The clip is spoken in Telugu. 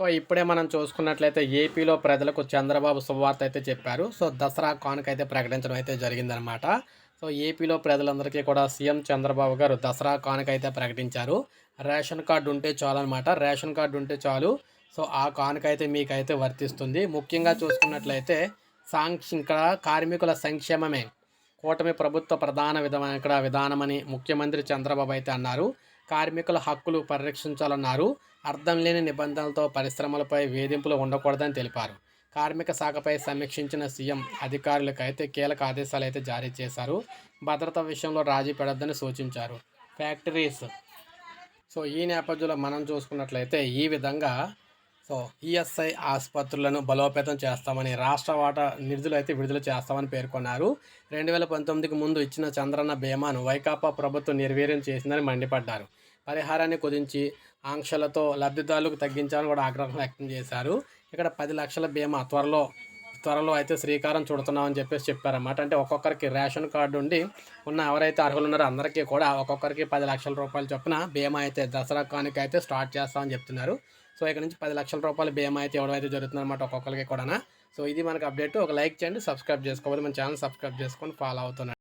సో ఇప్పుడే మనం చూసుకున్నట్లయితే ఏపీలో ప్రజలకు చంద్రబాబు శుభవార్త అయితే చెప్పారు. సో దసరా కానుక అయితే ప్రకటించడం అయితే జరిగిందనమాట సో ఏపీలో ప్రజలందరికీ కూడా సీఎం చంద్రబాబు గారు దసరా కానుక అయితే ప్రకటించారు. రేషన్ కార్డు ఉంటే చాలు అనమాట రేషన్ కార్డు ఉంటే చాలు. సో ఆ కానుక అయితే మీకైతే వర్తిస్తుంది. ముఖ్యంగా చూసుకున్నట్లయితే సాంక్ష ఇక్కడ కార్మికుల సంక్షేమమే కూటమి ప్రభుత్వ ప్రధాన విధమైన ఇక్కడ విధానమని ముఖ్యమంత్రి చంద్రబాబు అయితే అన్నారు. కార్మికుల హక్కులు పరిరక్షించాలన్నారు. అర్థం లేని నిబంధనలతో పరిశ్రమలపై వేధింపులు ఉండకూడదని తెలిపారు. కార్మిక శాఖపై సమీక్షించిన సీఎం అధికారులకు అయితే కీలక ఆదేశాలు అయితే జారీ చేశారు. భద్రత విషయంలో రాజీ పడొద్దని సూచించారు. ఫ్యాక్టరీస్. సో ఈ నేపథ్యంలో మనం చూసుకున్నట్లయితే ఈ విధంగా సో ఈఎస్ఐ ఆసుపత్రులను బలోపేతం చేస్తామని రాష్ట్ర వాటా నిధులు అయితే విడుదల చేస్తామని పేర్కొన్నారు. రెండు వేల పంతొమ్మిదికి ముందు ఇచ్చిన చంద్రన్న బీమాను వైకాపా ప్రభుత్వం నిర్వీర్యం చేసిందని మండిపడ్డారు. పరిహారాన్ని కుదించి ఆంక్షలతో లబ్ధిదారులకు తగ్గించాలని కూడా ఆగ్రహం వ్యక్తం చేశారు. ఇక్కడ పది లక్షల బీమా త్వరలో త్వరలో అయితే శ్రీకారం చుడుతున్నామని చెప్పేసి చెప్పారన్నమాట. అంటే ఒక్కొక్కరికి రేషన్ కార్డు ఉండి ఉన్న ఎవరైతే అర్హులు ఉన్నారో అందరికీ కూడా ఒక్కొక్కరికి పది లక్షల రూపాయలు చొప్పున బీమా అయితే దసరా కానుక అయితే స్టార్ట్ చేస్తామని చెప్తున్నారు. సో ఇక్కడ నుంచి పది లక్షల రూపాయల బీమా అయితే ఇవ్వడం అయితే జరుగుతుందన్నమాట ఒక్కొక్కరికి కూడా సో ఇది మనకు అప్డేట్. ఒక లైక్ చేయండి సబ్స్క్రైబ్ చేసుకోవాలి. మన ఛానల్ సబ్స్క్రైబ్ చేసుకొని ఫాలో అవుతున్నాను